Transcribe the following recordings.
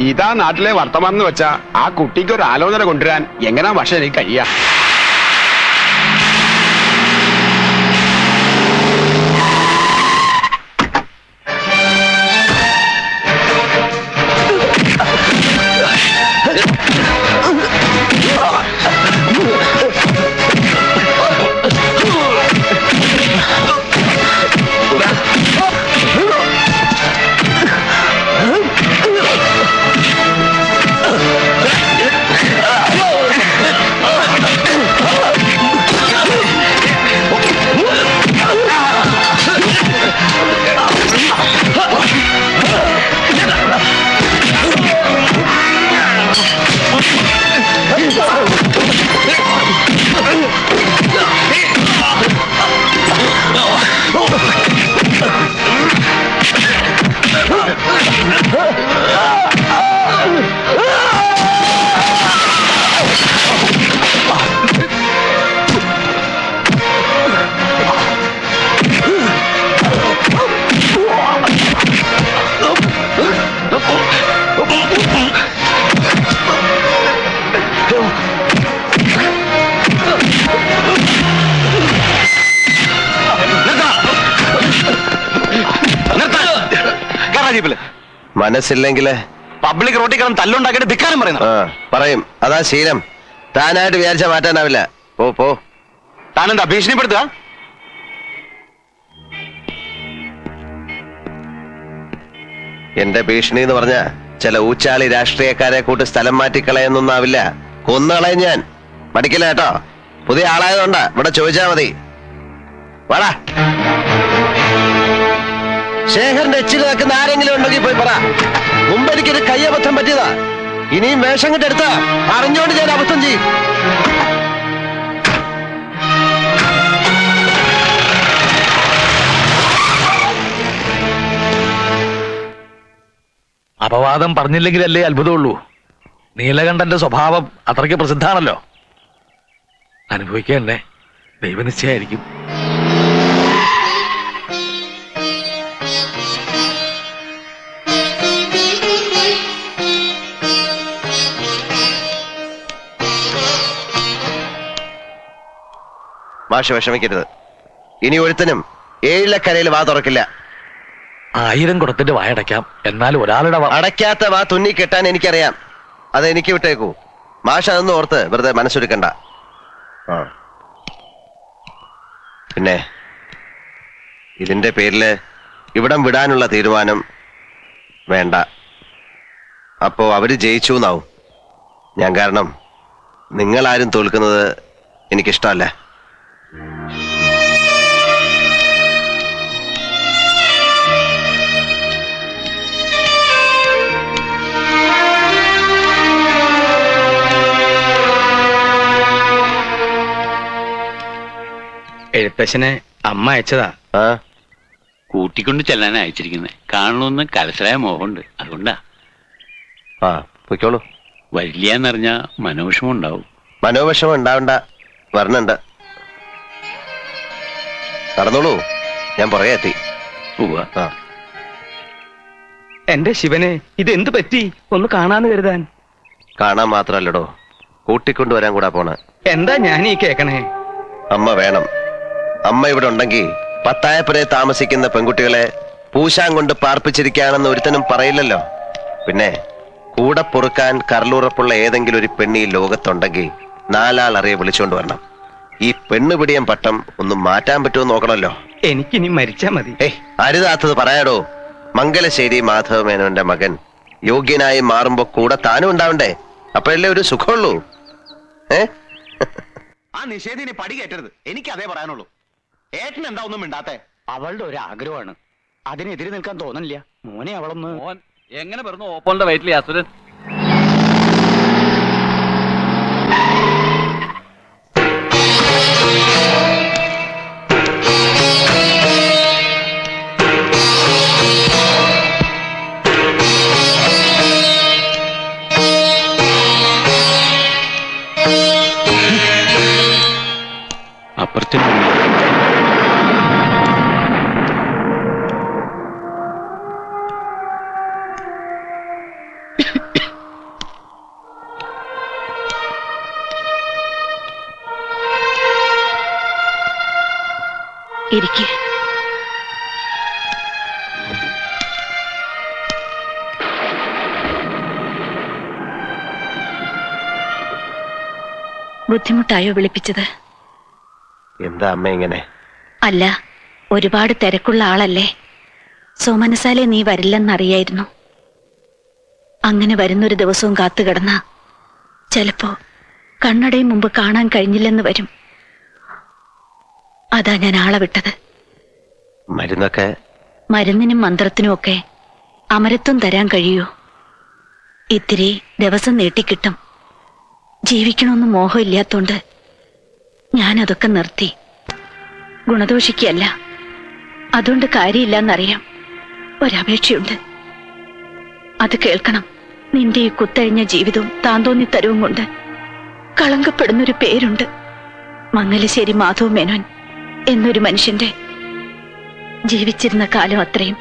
ഇതാ നാട്ടിലെ വർത്തമാനം വെച്ചാ ആ കുട്ടിക്ക് ഒരു ആലോചന കൊണ്ടുവരാൻ എങ്ങനാ പക്ഷെ എനിക്ക് കഴിയാ? മനസ്സില്ലെങ്കിൽ പബ്ലിക് റോട്ടിൽ കിടന്ന് തല്ലുണ്ടാക്കിയിട്ട് ധിക്കാരം പറയുന്നു ആ പറയും. അതാ ശീലം. താനായിട്ട് വിചാരിച്ച മാറ്റാനാവില്ല പോ പോ. താനെന്താ ഭീഷണിപ്പെടുത്തുക? എന്റെ ഭീഷണി എന്ന് പറഞ്ഞ ചില ഊച്ചാളി രാഷ്ട്രീയക്കാരെ കൂട്ട് സ്ഥലം മാറ്റിക്കളയെന്നൊന്നാവില്ല. കൊന്നുകളയും ഞാൻ. മടിക്കില്ല കേട്ടോ. പുതിയ ആളായതുകൊണ്ടാ ഇവിടെ ചോദിച്ചാ മതി. വാടാ. ശേഖരന്റെ എച്ചിൽ നിൽക്കുന്ന ആരെങ്കിലും ഉണ്ടെങ്കിൽ പോയി പറ. മുമ്പ് എനിക്കൊരു കയ്യബദ്ധം പറ്റിയതാ. ഇനിയും വേഷം കെട്ടെടുത്താ അറിഞ്ഞോണ്ട് ഞാൻ അബദ്ധം ചെയ്യും. അപവാദം പറഞ്ഞില്ലെങ്കിലല്ലേ അത്ഭുതമുള്ളൂ. നീലകണ്ഠന്റെ സ്വഭാവം അത്രയ്ക്ക് പ്രസിദ്ധാണല്ലോ അനുഭവിക്കണ്ടേ ദൈവനിശ്ചയായിരിക്കും മാഷ് വിഷമിക്കരുത്. ഇനി ഒരുത്തനും ഏഴിലക്കരയിൽ വാ തുറക്കില്ല. ആയിരം കുടത്തിന്റെ വായടയ്ക്കാം എന്നാൽ ഒരാളുടെ വാ- അടയ്ക്കാത്ത വാ തുന്നി കെട്ടാൻ എനിക്കറിയാം. അത് എനിക്ക് വിട്ടേക്കൂ. മാഷ അതൊന്നും ഓർത്ത് വെറുതെ മനസ്സൊരുക്കണ്ട. പിന്നെ ഇതിന്റെ പേരിൽ ഇവിടം വിടാനുള്ള തീരുമാനം വേണ്ട. അപ്പോ അവർ ജയിച്ചു എന്നാവും ഞാൻ കാരണം നിങ്ങളാരും തോൽക്കുന്നത് എനിക്കിഷ്ടമല്ല. എഴുത്തച്ഛനെ അമ്മ അയച്ചതാ. ആ കൂട്ടിക്കൊണ്ട് ചെല്ലാനാ അയച്ചിരിക്കുന്നത് കാണണമെന്ന് കലശലായ മോഹമുണ്ട്. അതുകൊണ്ടാ. ആ പൊയ്ക്കോളൂ. വരില്ല എന്നറിഞ്ഞാ മനോവിഷമം ഉണ്ടാവും മനോവിഷമം ഉണ്ടാവണ്ട. വരണുണ്ട് നടന്നോളൂ. ഞാൻ പുറകെ എത്തി. ഉവ്വ. ആ. എന്റെ ശിവനെ ഇത് എന്ത് പറ്റി? ഒന്ന് കാണാന്ന് കരുതാൻ. കാണാൻ മാത്രല്ലടോ. കൂട്ടിക്കൊണ്ടുവരാൻ കൂടാ പോണ. എന്താ ഞാൻ ഈ കേക്കണേ? അമ്മ വേണം. അമ്മ ഇവിടെ ഉണ്ടെങ്കിൽ പത്തായപ്പുരെ താമസിക്കുന്ന പെൺകുട്ടികളെ പൂശാൻ കൊണ്ട് പാർപ്പിച്ചിരിക്കുകയാണെന്ന് ഒരുത്തനും പറയില്ലല്ലോ. പിന്നെ കൂടെ പൊറുക്കാൻ കരളുറപ്പുള്ള ഏതെങ്കിലും ഒരു പെണ്ണി ലോകത്തുണ്ടെങ്കിൽ നാലാൾ അറിയെ വിളിച്ചുകൊണ്ട് വരണം. ഈ പെണ്ണുപിടിയം പട്ടം ഒന്ന് മാറ്റാൻ പറ്റുമോ നോക്കണമല്ലോ. എനിക്കിനി മരിച്ചാ മതി. ഏയ് അരുതാത്തത് പറയാടോ. മംഗലശ്ശേരി മാധവമേനോന്റെ മകൻ യോഗ്യനായി മാറുമ്പോ കൂടെ താനും ഉണ്ടാവണ്ടേ? അപ്പോഴല്ലേ ഒരു സുഖമുള്ളൂ. ഏ? ആ നിഷേധിനെ പടി കയറ്റരുത്. എനിക്ക് അതേ പറയാനുള്ളൂ. ഏട്ടൻ എന്താ ഒന്നും മിണ്ടാത്തെ? അവളുടെ ഒരു ആഗ്രഹമാണ്. അതിനെതിരെ നിൽക്കാൻ തോന്നില്ല മോനെ അവളൊന്ന്. മോൻ എങ്ങനെ പറഞ്ഞു ഓപ്പോളിന്റെ വയറ്റിലെ അസുരൻ? ഇരിക്കേ. ബുദ്ധിമുട്ടായോ വിളിപ്പിച്ചത്? എന്താ അമ്മ ഇങ്ങനെ? അല്ല ഒരുപാട് തിരക്കുള്ള ആളല്ലേ. സോമനസാലെ നീ വരില്ലെന്നറിയായിരുന്നു. അങ്ങനെ വരുന്നൊരു ദിവസവും കാത്തുകിടന്ന. ചിലപ്പോ കണ്ണടയും മുമ്പ് കാണാൻ കഴിഞ്ഞില്ലെന്ന് വരും. അതാ ഞാൻ ആളെ വിട്ടത്. മരുന്നൊക്കെ? മരുന്നിനും മന്ത്രത്തിനും ഒക്കെ അമരത്വം തരാൻ കഴിയൂ. ഇത്തിരി ദിവസം നീട്ടിക്കിട്ടും. ജീവിക്കണമെന്ന് മോഹം ഇല്ലാത്തോണ്ട് ഞാനതൊക്കെ നിർത്തി. ഗുണദോഷിക്കല്ല അതുകൊണ്ട് കാര്യമില്ലെന്നറിയാം. ഒരപേക്ഷയുണ്ട്. അത് കേൾക്കണം. നിന്റെ ഈ കുത്തഴിഞ്ഞ ജീവിതവും താന്തോന്നിത്തരവും കൊണ്ട് കളങ്കപ്പെടുന്നൊരു പേരുണ്ട്. മംഗലശ്ശേരി മാധവ് മേനോൻ. എന്നൊരു മനുഷ്യന്റെ ജീവിച്ചിരുന്ന കാലം അത്രയും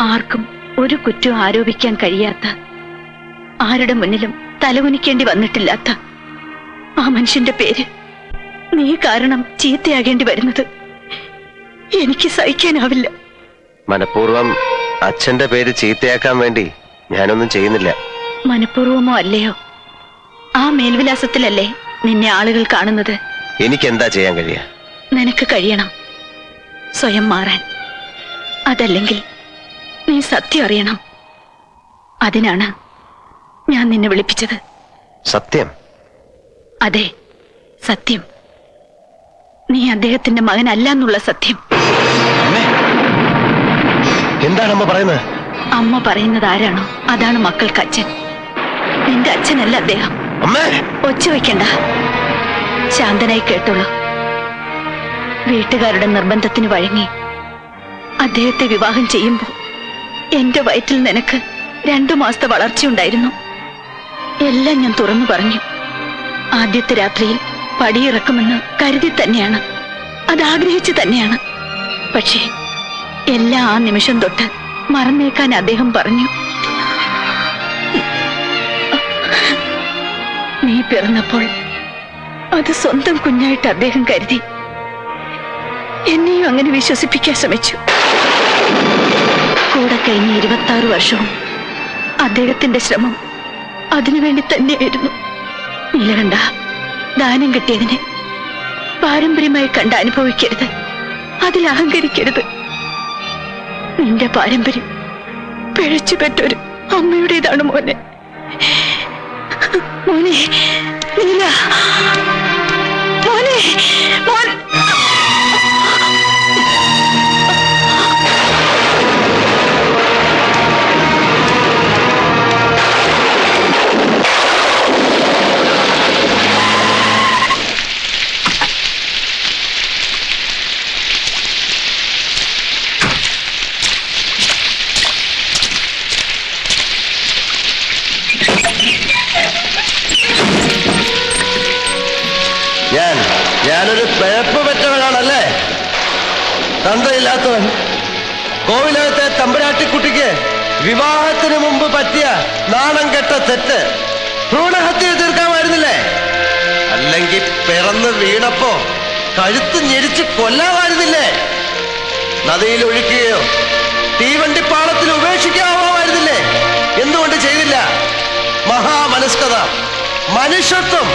ആർക്കും ഒരു കുറ്റം ആരോപിക്കാൻ കഴിയാത്ത ആരുടെ മുന്നിലും തലകുനിക്കേണ്ടി വന്നിട്ടില്ലാത്ത ആ മനുഷ്യന്റെ പേര് നീ കാരണം ചീത്തയാകേണ്ടി വരുന്നത് എനിക്ക് സഹിക്കാനാവില്ല. മനപൂർവം അച്ഛന്റെ പേര് ചീത്തയാക്കാൻ വേണ്ടി ഞാനൊന്നും ചെയ്യുന്നില്ല. മനഃപൂർവമോ അല്ലയോ? ആ മേൽവിലാസത്തിലല്ലേ നിന്നെ ആളുകൾ കാണുന്നത്? എനിക്ക് എന്താ ചെയ്യാൻ കഴിയുക? നിനക്ക് കഴിയണം. സ്വയം മാറാൻ. അതല്ലെങ്കിൽ നീ സത്യം അറിയണം. അതിനാണ് ഞാൻ നിന്നെ വിളിപ്പിച്ചത്. സത്യം? അതെ സത്യം. നീ അദ്ദേഹത്തിന്റെ മകനല്ല എന്നുള്ള സത്യം. എന്താണ് അമ്മ പറയുന്നത്? അമ്മ പറയുന്നത് ആരാണോ? അതാണ് മക്കൾക്ക് അച്ഛൻ. നിന്റെ അച്ഛനല്ല അദ്ദേഹം. ഒച്ച വയ്ക്കണ്ട ശാന്തനായി കേട്ടോളൂ. വീട്ടുകാരുടെ നിർബന്ധത്തിന് വഴങ്ങി അദ്ദേഹത്തെ വിവാഹം ചെയ്യുമ്പോൾ എന്റെ വയറ്റിൽ നിനക്ക് രണ്ടു മാസത്തെ വളർച്ചയുണ്ടായിരുന്നു എല്ലാം ഞാൻ തുറന്നു പറഞ്ഞു. ആദ്യത്തെ രാത്രിയിൽ പടിയിറക്കുമെന്ന് കരുതി തന്നെയാണ്. അത് ആഗ്രഹിച്ചു തന്നെയാണ്. പക്ഷേ എല്ലാ ആ നിമിഷം തൊട്ട് മറന്നേക്കാൻ അദ്ദേഹം പറഞ്ഞു. നീ പിറന്നപ്പോൾ അത് സ്വന്തം കുഞ്ഞായിട്ട് അദ്ദേഹം കരുതി. എന്നെയും അങ്ങനെ വിശ്വസിപ്പിക്കാൻ ശ്രമിച്ചു. കൂടെ കഴിഞ്ഞ ഇരുപത്തി ആറ് വർഷവും അദ്ദേഹത്തിന്റെ ശ്രമം അതിനുവേണ്ടി തന്നെയായിരുന്നു. ഇല്ലകണ്ട ദാനം കിട്ടിയതിനെ പാരമ്പര്യമായി കണ്ട് അനുഭവിക്കരുത്. അതിൽ അഹങ്കരിക്കരുത്. നിന്റെ പാരമ്പര്യം പിഴച്ചുപെട്ടൊരു അമ്മയുടേതാണ് മോനെ. മോനെ നീല മോനെ. തന്തയില്ലാത്തവൻ കോവിലകത്തെ തമ്പുരാട്ടിക്കുട്ടിക്ക് വിവാഹത്തിന് മുമ്പ് പറ്റിയ നാണം കെട്ട തെറ്റ് ഭ്രൂണഹത്യ തീർക്കാമായിരുന്നില്ലേ അല്ലെങ്കിൽ പിറന്ന് വീണപ്പോ കഴുത്ത് ഞെരിച്ച് കൊല്ലാമായിരുന്നില്ലേ നദിയിൽ ഒഴുക്കുകയോ തീവണ്ടിപ്പാളത്തിൽ ഉപേക്ഷിക്കാമായിരുന്നില്ലേ എന്തുകൊണ്ട് ചെയ്തില്ല? മഹാമനസ്കത മനുഷ്യത്വം.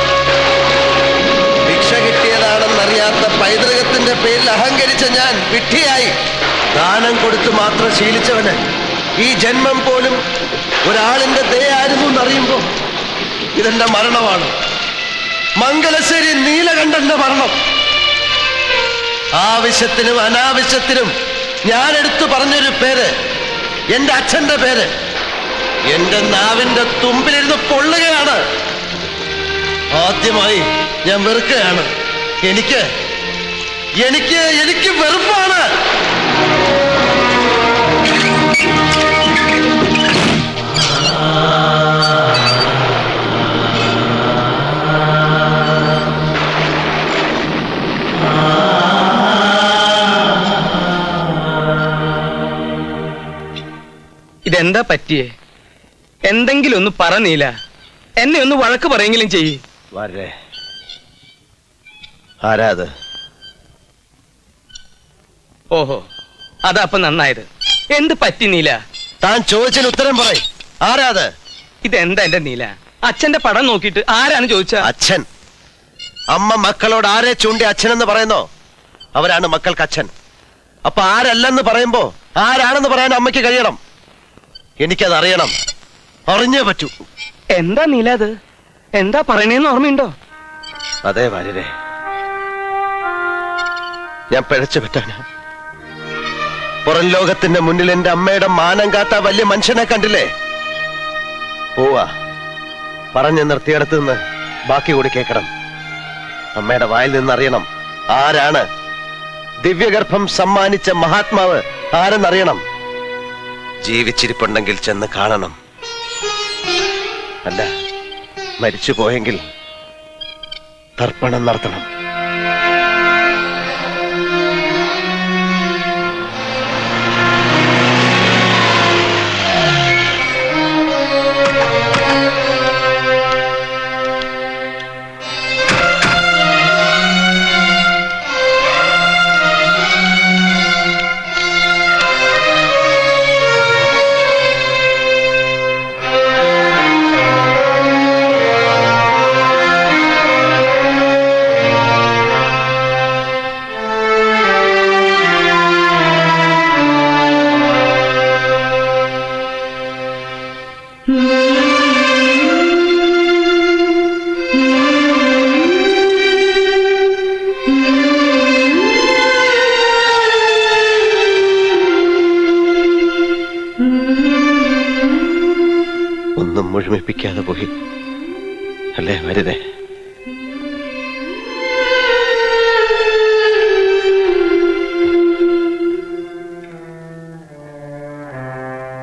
ഭിക്ഷ കിട്ടിയതാണെന്നറിയാത്ത പൈതൃകത്തിന്റെ പേരിൽ അഹങ്കരിച്ച ഞാൻ വിഡ്ഢിയായി. ദാനം കൊടുത്ത് മാത്രം ശീലിച്ചവന് ഈ ജന്മം പോലും ഒരാളിന്റെ ദയായിരുന്നു എന്നറിയുമ്പോ ഇതെന്റെ മരണമാണ്. മംഗലശ്ശേരി നീലകണ്ഠന്റെ മരണം. ആവശ്യത്തിനും അനാവശ്യത്തിനും ഞാൻ എടുത്തു പറഞ്ഞൊരു പേര് എന്റെ അച്ഛന്റെ പേര്. എന്റെ നാവിന്റെ തുമ്പിലിരുന്ന് പൊള്ളുകയാണ്. ആദ്യമായി ഞാൻ വെറുക്കുകയാണ്. എനിക്ക് എനിക്ക് എനിക്ക് വെറുപ്പാണ്. ഇതെന്താ പറ്റിയേ? എന്തെങ്കിലും ഒന്ന് പറഞ്ഞില്ല എന്നെ ഒന്ന് വഴക്ക് പറയെങ്കിലും ചെയ്യ്. വരെ. ആരാ അത് ഓഹോ അതാ അപ്പൊ നന്നായത്. എന്ത് പറ്റി നീല? താൻ ചോദിച്ചതിന് ഉത്തരം പറയും. ആരാ അത് ഇതെന്താ എന്റെ നീല? അച്ഛന്റെ പടം നോക്കിയിട്ട് ആരാണ് ചോദിച്ച? അച്ഛൻ. അമ്മ മക്കളോട് ആരെ ചൂണ്ടി അച്ഛനെന്ന് പറയുന്നോ? അവരാണ് മക്കൾക്ക് അച്ഛൻ. അപ്പൊ ആരല്ലെന്ന് പറയുമ്പോ ആരാണെന്ന് പറയാൻ അമ്മയ്ക്ക് കഴിയണം. എനിക്കത് അറിയണം. അറിഞ്ഞേ പറ്റൂ. എന്താ നീല അത്? എന്താ പറയണേന്ന് ഓർമ്മയുണ്ടോ? അതെ വാര്യരെ ഞാൻ പിഴച്ചു പുറം ലോകത്തിന്റെ മുന്നിൽ എന്റെ അമ്മയുടെ മാനം കാത്ത വലിയ മനുഷ്യനെ കണ്ടില്ലേ? പോവാ. പറഞ്ഞു നിർത്തിയിടത്ത് നിന്ന് ബാക്കി കൂടി കേൾക്കണം. അമ്മയുടെ വായിൽ നിന്ന് അറിയണം ആരാണ്. ദിവ്യഗർഭം സമ്മാനിച്ച മഹാത്മാവ് ആരെന്നറിയണം. ജീവിച്ചിരിപ്പുണ്ടെങ്കിൽ ചെന്ന് കാണണം. അല്ല മരിച്ചു പോയെങ്കിൽ തർപ്പണം നടത്തണം. മുഴുമിപ്പിക്കാതെ പോയി. അല്ലേ വരുതേ